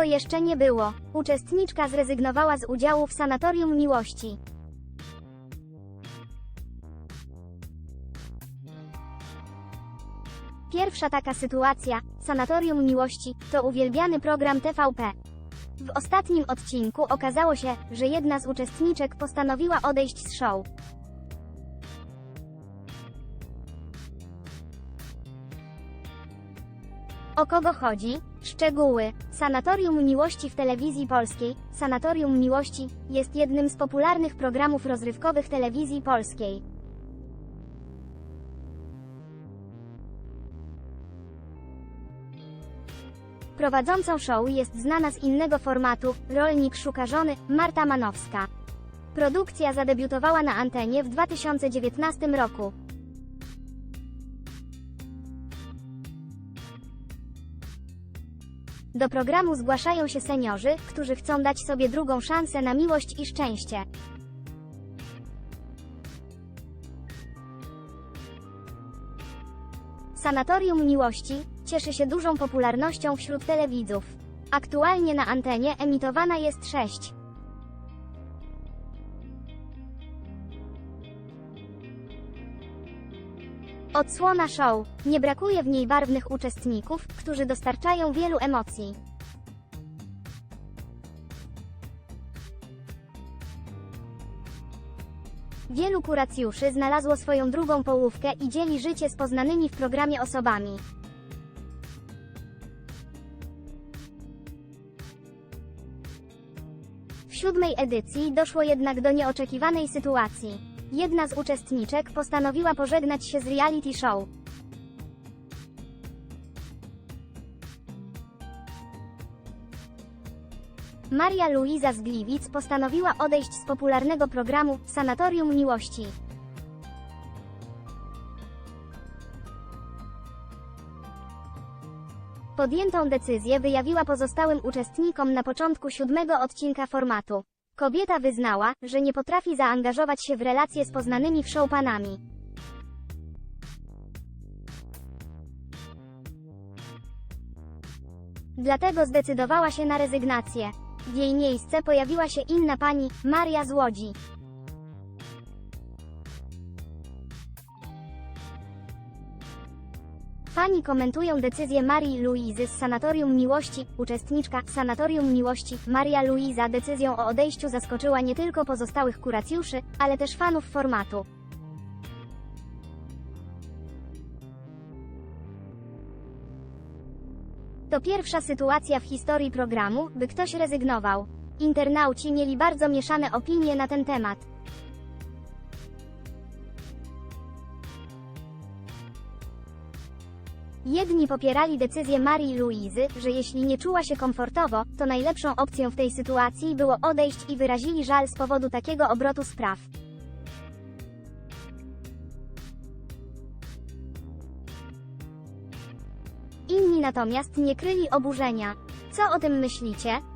Tego jeszcze nie było. Uczestniczka zrezygnowała z udziału w Sanatorium Miłości. Pierwsza taka sytuacja, Sanatorium Miłości, to uwielbiany program TVP. W ostatnim odcinku okazało się, że jedna z uczestniczek postanowiła odejść z show. O kogo chodzi? Szczegóły. Sanatorium Miłości w telewizji polskiej. Sanatorium Miłości jest jednym z popularnych programów rozrywkowych telewizji polskiej. Prowadzącą show jest znana z innego formatu, Rolnik szuka żony, Marta Manowska. Produkcja zadebiutowała na antenie w 2019 roku. Do programu zgłaszają się seniorzy, którzy chcą dać sobie drugą szansę na miłość i szczęście. Sanatorium Miłości cieszy się dużą popularnością wśród telewidzów. Aktualnie na antenie emitowana jest 6. Odsłona show. Nie brakuje w niej barwnych uczestników, którzy dostarczają wielu emocji. Wielu kuracjuszy znalazło swoją drugą połówkę i dzieli życie z poznanymi w programie osobami. W siódmej edycji doszło jednak do nieoczekiwanej sytuacji. Jedna z uczestniczek postanowiła pożegnać się z reality show. Maria Luiza z Gliwic postanowiła odejść z popularnego programu Sanatorium Miłości. Podjętą decyzję wyjawiła pozostałym uczestnikom na początku siódmego odcinka formatu. Kobieta wyznała, że nie potrafi zaangażować się w relacje z poznanymi w show panami. Dlatego zdecydowała się na rezygnację. W jej miejsce pojawiła się inna pani, Maria z Łodzi. Fani komentują decyzję Marii Luizy z Sanatorium Miłości. Uczestniczka Sanatorium Miłości, Maria Luiza decyzją o odejściu zaskoczyła nie tylko pozostałych kuracjuszy, ale też fanów formatu. To pierwsza sytuacja w historii programu, by ktoś rezygnował. Internauci mieli bardzo mieszane opinie na ten temat. Jedni popierali decyzję Marii Luizy, że jeśli nie czuła się komfortowo, to najlepszą opcją w tej sytuacji było odejść i wyrazili żal z powodu takiego obrotu spraw. Inni natomiast nie kryli oburzenia. Co o tym myślicie?